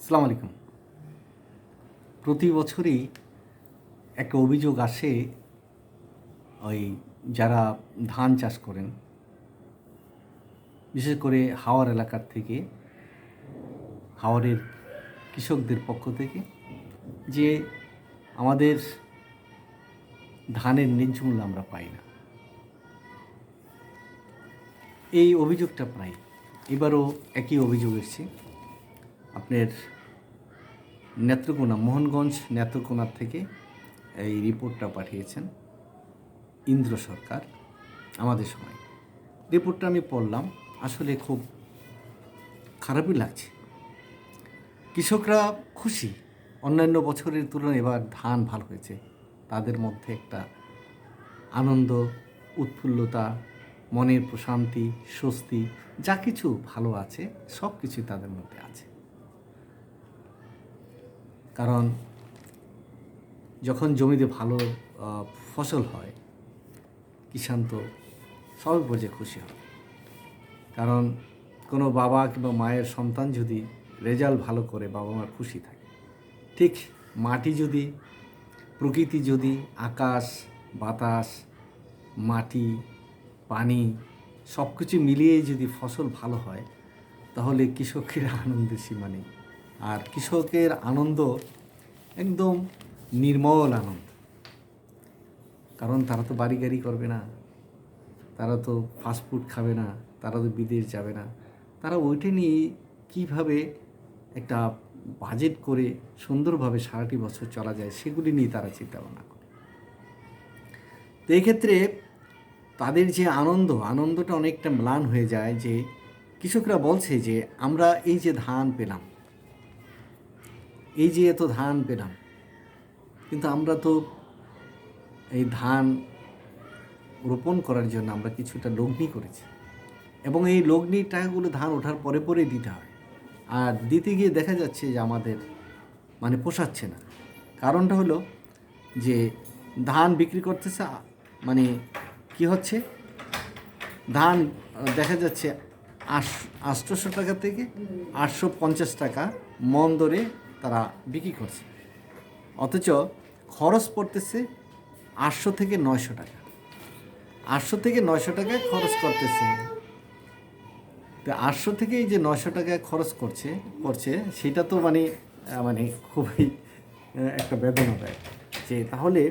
আসসালামু আলাইকুম। প্রতি বছরই একটা অভিযোগ আসে, ওই যারা ধান চাষ করেন, বিশেষ করে হাওয়ার এলাকার থেকে হাওয়ারের কৃষকদের পক্ষ থেকে, যে আমাদের ধানের ন্যায্য মূল্য আমরা পাই না। এই অভিযোগটা প্রায় এবারও একই অভিযোগ এসছে। আপনার নেত্রকোনা, মোহনগঞ্জ নেত্রকোনার থেকে এই রিপোর্টটা পাঠিয়েছেন ইন্দ্র সরকার আমাদের সময়। রিপোর্টটা আমি পড়লাম, আসলে খুব খারাপই লাগছে। কৃষকরা খুশি, অন্যান্য বছরের তুলনায় এবার ধান ভালো হয়েছে। তাদের মধ্যে একটা আনন্দ, উৎফুল্লতা, মনের প্রশান্তি, স্বস্তি, যা কিছু ভালো আছে সব কিছুই তাদের মধ্যে আছে। কারণ যখন জমিতে ভালো ফসল হয় কিষান তো সব বোঝে খুশি হয়। কারণ কোনো বাবা কিংবা মায়ের সন্তান যদি রেজাল্ট ভালো করে, বাবা মা খুশি থাকে, ঠিক মাটি যদি, প্রকৃতি যদি, আকাশ, বাতাস, মাটি, পানি সব কিছু মিলিয়ে যদি ফসল ভালো হয়, তাহলে কৃষকের আনন্দের সীমা নেই। আর কৃষকের আনন্দ একদম নির্মল আনন্দ। কারণ তারা তো বাড়ি গাড়ি করবে না, তারা তো ফাস্টফুড খাবে না, তারা তো বিদেশ যাবে না। তারা ওইটা নিয়ে কীভাবে একটা বাজেট করে সুন্দরভাবে সারাটি বছর চলা যায় সেগুলি নিয়ে তারা চিন্তা ভাবনা করে। তো এক্ষেত্রে তাদের যে আনন্দ, আনন্দটা অনেকটা ম্লান হয়ে যায় যে কৃষকরা বলছে যে, আমরা এই যে ধান পেলাম এই যে এত ধান পেলাম, কিন্তু আমরা তো এই ধান রোপণ করার জন্য আমরা কিছুটা লগ্নি করেছি এবং এই লগ্নির টাকাগুলো ধান ওঠার পরে পরে দিতে হয়। আর দিতে গিয়ে দেখা যাচ্ছে যে আমাদের মানে পোষাচ্ছে না। কারণটা হলো যে ধান বিক্রি করতেছে মানে কি হচ্ছে? ধান, দেখা যাচ্ছে আশ আটশোশো টাকা থেকে আটশো পঞ্চাশ টাকা মন দরে তারা বিক্রি করছে। অথচ খরচ পড়তেছে আটশো থেকে নয়শো টাকা। আটশো থেকে নয়শো টাকায় খরচ করতেছে। তো আটশো থেকে এই যে নয়শো টাকায় খরচ করছে করছে, সেটা তো মানে মানে খুবই একটা বেদনা দেয় যে তাহলে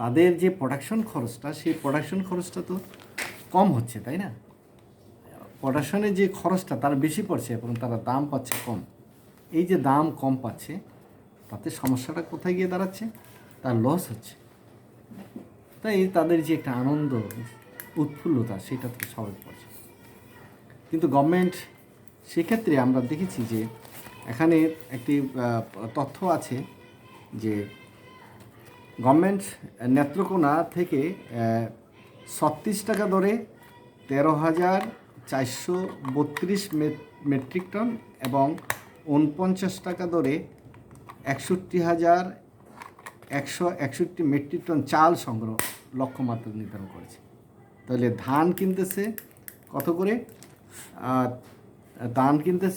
তাদের যে প্রোডাকশন খরচটা, সেই প্রোডাকশন খরচটা তো কম হচ্ছে, তাই না? প্রোডাকশনের যে খরচটা তার বেশি পড়ছে এবং তারা দাম পাচ্ছে কম। এই যে দাম কম পাচ্ছে, তাতে সমস্যাটা কোথায় গিয়ে দাঁড়াচ্ছে? তার লস হচ্ছে। তাই তাদের যে একটা আনন্দ, উৎফুল্লতা, সেটা তো সবাই পড়ছে। কিন্তু গভর্নমেন্ট সেক্ষেত্রে আমরা দেখেছি যে, এখানে একটি তথ্য আছে যে গভর্নমেন্ট নেত্রকোনা থেকে ছত্রিশ টাকা দরে তেরো হাজার চারশো বত্রিশ মেট্রিক টন এবং উনপঞ্চাশ টাকা দরে একষট্টি হাজার একশো একষট্টি মেট্রিক টন চাল সংগ্রহ লক্ষ্যমাত্রা নির্ধারণ করেছে। তাহলে ধান কিনতেছে কত করে? ধান কিনতেছে